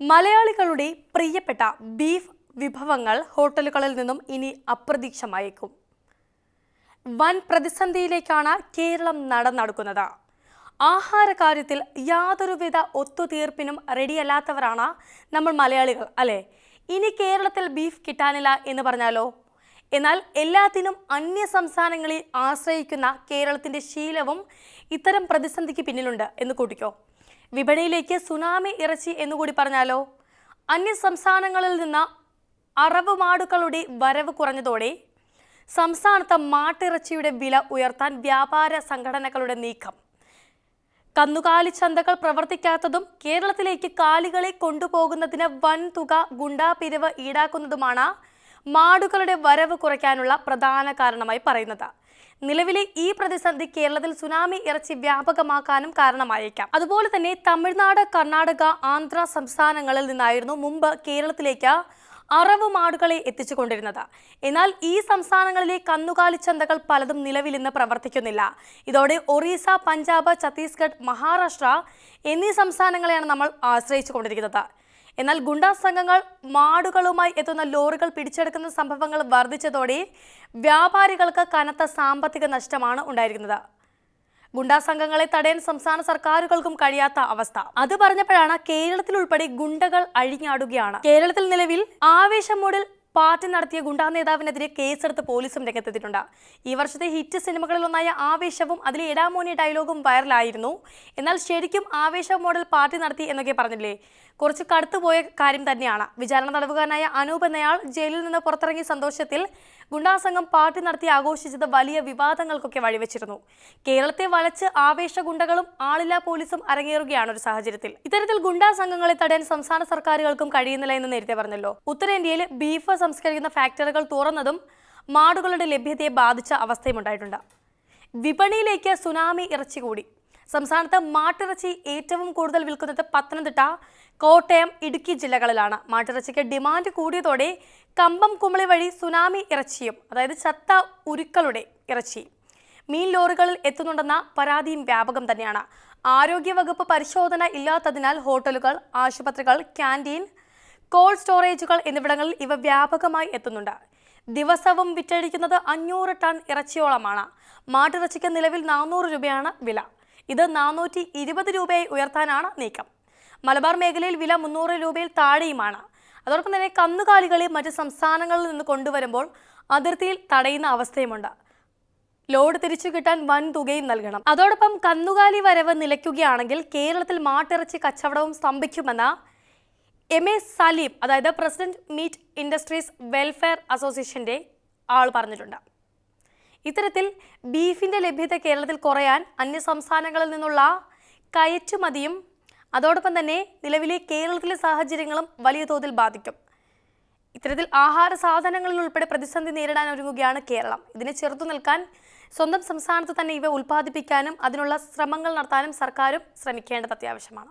മലയാളികളുടെ പ്രിയപ്പെട്ട ബീഫ് വിഭവങ്ങൾ ഹോട്ടലുകളിൽ നിന്നും ഇനി അപ്രതീക്ഷമായേക്കും വൻ പ്രതിസന്ധിയിലേക്കാണ് കേരളം നടന്നടക്കുന്നത്. ആഹാര കാര്യത്തിൽ യാതൊരുവിധ ഒത്തുതീർപ്പിനും റെഡിയല്ലാത്തവരാണ് നമ്മൾ മലയാളികൾ അല്ലേ? ഇനി കേരളത്തിൽ ബീഫ് കിട്ടാനില്ല എന്ന് പറഞ്ഞാലോ? എന്നാൽ എല്ലാത്തിനും അന്യ സംസ്ഥാനങ്ങളിൽ ആശ്രയിക്കുന്ന കേരളത്തിന്റെ ശീലവും ഇത്തരം പ്രതിസന്ധിക്ക് പിന്നിലുണ്ട് എന്ന് കൂട്ടിക്കോ. വിപണിയിലേക്ക് സുനാമി ഇറച്ചി എന്നുകൂടി പറഞ്ഞാലോ? അന്യ സംസ്ഥാനങ്ങളിൽ നിന്ന് അറവ് മാടുകളുടെ വരവ് കുറഞ്ഞതോടെ സംസ്ഥാനത്ത് മാട്ടിറച്ചിയുടെ വില ഉയർത്താൻ വ്യാപാര സംഘടനകളുടെ നീക്കം. കന്നുകാലി ചന്തകൾ പ്രവർത്തിക്കാത്തതും കേരളത്തിലേക്ക് കാലികളെ കൊണ്ടുപോകുന്നതിന് വൻ തുക ഗുണ്ടാപിരിവ് ഈടാക്കുന്നതുമാണ് മാടുകളുടെ വരവ് കുറയ്ക്കാനുള്ള പ്രധാന കാരണമായി പറയുന്നത്. നിലവിലെ ഈ പ്രതിസന്ധി കേരളത്തിൽ സുനാമി ഇറച്ചി വ്യാപകമാക്കാനും കാരണമായേക്കാം. അതുപോലെ തന്നെ തമിഴ്നാട് കർണാടക ആന്ധ്ര സംസ്ഥാനങ്ങളിൽ നിന്നായിരുന്നു മുമ്പ് കേരളത്തിലേക്ക് അറവ് മാടുകളെ എത്തിച്ചുകൊണ്ടിരുന്നത്. എന്നാൽ ഈ സംസ്ഥാനങ്ങളിലെ കന്നുകാലി ചന്തകൾ പലതും നിലവിൽ ഇന്ന് പ്രവർത്തിക്കുന്നില്ല. ഇതോടെ ഒറീസ പഞ്ചാബ് ഛത്തീസ്ഗഡ് മഹാരാഷ്ട്ര എന്നീ സംസ്ഥാനങ്ങളെയാണ് നമ്മൾ ആശ്രയിച്ചു കൊണ്ടിരിക്കുന്നത് എന്നാൽ ഗുണ്ടാ സംഘങ്ങൾ മാടുകളുമായി എത്തുന്ന ലോറികൾ പിടിച്ചെടുക്കുന്ന സംഭവങ്ങൾ വർദ്ധിച്ചതോടെ വ്യാപാരികൾക്ക് കനത്ത സാമ്പത്തിക നഷ്ടമാണ് ഉണ്ടായിരിക്കുന്നത്. ഗുണ്ടാ സംഘങ്ങളെ തടയാൻ സംസ്ഥാന സർക്കാരുകൾക്കും കഴിയാത്ത അവസ്ഥ. അത് പറഞ്ഞപ്പോഴാണ് കേരളത്തിൽ ഉൾപ്പെടെ ഗുണ്ടകൾ അഴിഞ്ഞാടുകയാണ്. കേരളത്തിൽ നിലവിൽ ആവേശം മൂടിൽ പാർട്ടി നടത്തിയ ഗുണ്ടാ നേതാവിനെതിരെ കേസെടുത്ത് പോലീസും രംഗത്തെത്തിയിട്ടുണ്ട്. ഈ വർഷത്തെ ഹിറ്റ് സിനിമകളിലൊന്നായ ആവേശവും അതിലെ എടാമോനി ഡയലോഗും വൈറലായിരുന്നു. എന്നാൽ ശരിക്കും ആവേശ മോഡൽ പാർട്ടി നടത്തി എന്നൊക്കെ പറഞ്ഞില്ലേ? കുറച്ച് കടുത്തുപോയ കാര്യം തന്നെയാണ്. വിചാരണ തടവുകാരനായ അനൂപ് എന്നയാൾ ജയിലിൽ നിന്ന് പുറത്തിറങ്ങിയ സന്തോഷത്തിൽ ഗുണ്ടാസംഘം പാർട്ടി നടത്തി ആഘോഷിച്ചത് വലിയ വിവാദങ്ങൾക്കൊക്കെ വഴിവെച്ചിരുന്നു. കേരളത്തെ വളച്ച് ആവേശ ഗുണ്ടകളും ആളില്ലാ പോലീസും അരങ്ങേറുകയാണ് ഒരു സാഹചര്യത്തിൽ. ഇത്തരത്തിൽ ഗുണ്ടാ സംഘങ്ങളെ തടയാൻ സംസ്ഥാന സർക്കാരുകൾക്കും കഴിയുന്നില്ല എന്ന് നേരത്തെ പറഞ്ഞല്ലോ. ഉത്തരേന്ത്യയിൽ ബീഫ് സംസ്കരിക്കുന്ന ഫാക്ടറികൾ തുറന്നതും മാടുകളുടെ ലഭ്യതയെ ബാധിച്ച അവസ്ഥയും ഉണ്ടായിട്ടുണ്ട്. വിപണിയിലേക്ക് സുനാമി ഇറച്ചി കൂടി സംസ്ഥാനത്ത് മാട്ടിറച്ചി ഏറ്റവും കൂടുതൽ വിൽക്കുന്നത് പത്തനംതിട്ട കോട്ടയം ഇടുക്കി ജില്ലകളിലാണ്. മാട്ടിറച്ചിക്ക് ഡിമാൻഡ് കൂടിയതോടെ കമ്പം കുമളി വഴി സുനാമി ഇറച്ചിയും അതായത് ചത്ത ഉരുക്കളുടെ ഇറച്ചി മീൻ ലോറികളിൽ എത്തുന്നുണ്ടെന്ന പരാതിയും വ്യാപകം തന്നെയാണ്. ആരോഗ്യവകുപ്പ് പരിശോധന ഇല്ലാത്തതിനാൽ ഹോട്ടലുകൾ ആശുപത്രികൾ ക്യാന്റീൻ കോൾഡ് സ്റ്റോറേജുകൾ എന്നിവിടങ്ങളിൽ ഇവ വ്യാപകമായി എത്തുന്നുണ്ട്. ദിവസവും വിറ്റഴിക്കുന്നത് അഞ്ഞൂറ് ടൺ ഇറച്ചിയോളമാണ്. മാട്ടിറച്ചിക്ക് നിലവിൽ നാനൂറ് രൂപയാണ് വില. ഇത് നാനൂറ്റി ഇരുപത് രൂപയായി ഉയർത്താനാണ് നീക്കം. മലബാർ മേഖലയിൽ വില മുന്നൂറ് രൂപയിൽ താഴെയുമാണ്. അതോടൊപ്പം തന്നെ കന്നുകാലികളെ മറ്റ് സംസ്ഥാനങ്ങളിൽ നിന്ന് കൊണ്ടുവരുമ്പോൾ അതിർത്തിയിൽ തടയുന്ന അവസ്ഥയുമുണ്ട്. ലോഡ് തിരിച്ചു കിട്ടാൻ വൻ തുകയും നൽകണം. അതോടൊപ്പം കന്നുകാലി വരവ് നിലയ്ക്കുകയാണെങ്കിൽ കേരളത്തിൽ മാട്ടിറച്ചി കച്ചവടവും സ്തംഭിക്കുമെന്ന എം എ സലീം അതായത് പ്രസിഡന്റ് മീറ്റ് ഇൻഡസ്ട്രീസ് വെൽഫെയർ അസോസിയേഷന്റെ ആൾ പറഞ്ഞിട്ടുണ്ട്. ഇത്തരത്തിൽ ബീഫിന്റെ ലഭ്യത കേരളത്തിൽ കുറയാൻ അന്യ സംസ്ഥാനങ്ങളിൽ നിന്നുള്ള കയറ്റുമതിയും അതോടൊപ്പം തന്നെ നിലവിലെ കേരളത്തിലെ സാഹചര്യങ്ങളും വലിയ തോതിൽ ബാധിക്കും. ഇത്തരത്തിൽ ആഹാര സാധനങ്ങളിൽ ഉൾപ്പെടെ പ്രതിസന്ധി നേരിടാൻ ഒരുങ്ങുകയാണ് കേരളം. ഇതിനെ ചെറുത്തു നിൽക്കാൻ സ്വന്തം സംസ്ഥാനത്ത് തന്നെ ഇവ ഉൽപ്പാദിപ്പിക്കാനും അതിനുള്ള ശ്രമങ്ങൾ നടത്താനും സർക്കാരും ശ്രമിക്കേണ്ടത് അത്യാവശ്യമാണ്.